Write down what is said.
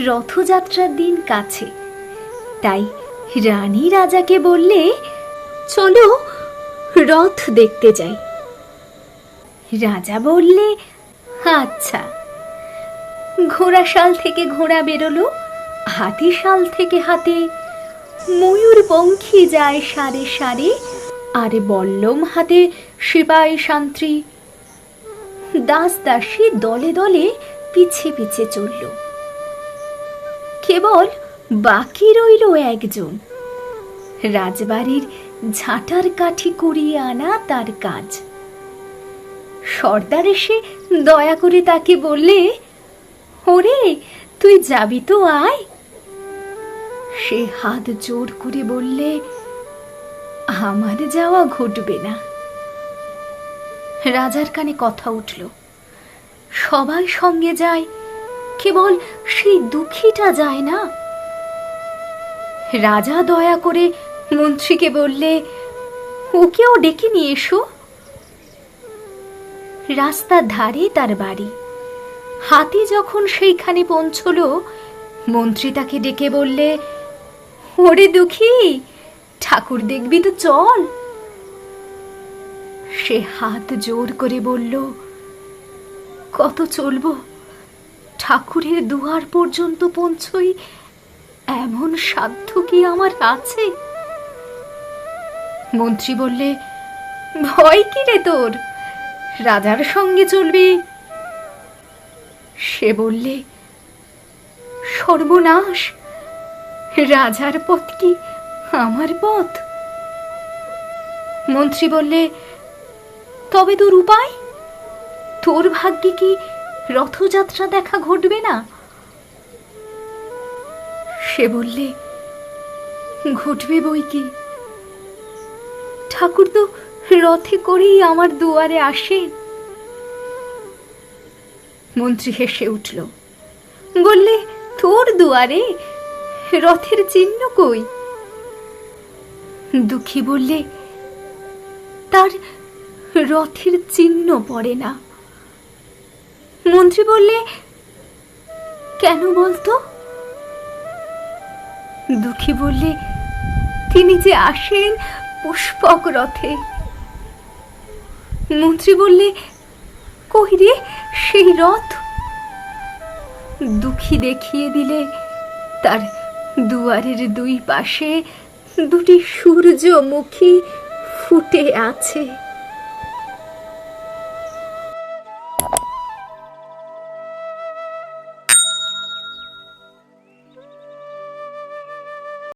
রথযাত্রার দিন কাছে। তাই রানী রাজাকে বললে, চলো রথ দেখতে যাই। রাজা বললে আচ্ছা। ঘোড়াশাল থেকে ঘোড়া বেরোলো হাতিশাল থেকে হাতে। ময়ূর পঙ্খী যায় সারে সারে, আর বল্লম হাতে সিপাই শান্ত্রী দাস দাসী দলে দলে পিছে পিছে চলল। কেবল বাকি রইল একজন। রাজবাড়ির ঝাঁটার কাঠি কুড়িয়ে আনা তার কাজ। সর্দার এসে দয়া করে তাকে বললে, ওরে, তুই যাবি তো আয়। সে হাত জোর করে বললে, আমার যাওয়া ঘটবে না। রাজার কানে কথা উঠল। সবাই সঙ্গে যায় কেবল সেই দুঃখীটা যায় না? রাজা দয়া করে মন্ত্রীকে বললে, ওকেও ডেকে নিয়ে এসো। রাস্তার ধারে তার বাড়ি। হাতি যখন সেইখানে পৌঁছল, মন্ত্রী তাকে ডেকে বললে, ওরে দুঃখী, ঠাকুর দেখবি তো চল। সে হাত জোর করে বলল, কত চলবো? ঠাকুরের দুয়ার পর্যন্ত পৌঁছই এমন সাধ্য কি আমার আছে? মন্ত্রী বললে, ভয় কি রে তোর? রাজার সঙ্গে চলবি? সে বললে, সর্বনাশ! রাজার পথ কি আমার পথ? মন্ত্রী বললে, তবে তোর উপায়? তোর ভাগ্যে কি রথযাত্রা দেখা ঘটবে না? সে বললে, ঘটবে বই কি? ঠাকুর তো রথে করেই আমার দুয়ারে আসেন মন্ত্রী হেসে উঠল, বললে, তোর দুয়ারে? রথের চিহ্ন কই? দুঃখী বললে, তার রথের চিহ্ন পড়ে না। মন্ত্রী বললে, কেন বলতো? দুঃখী বললে, তিনি যে আসেন পুষ্পক রথে। মন্ত্রী বললে, কই রে, সেই রথ? দুঃখী দেখিয়ে দিলে, তার দুয়ারের দুই পাশে দুটি সূর্যমুখী ফুটে আছে।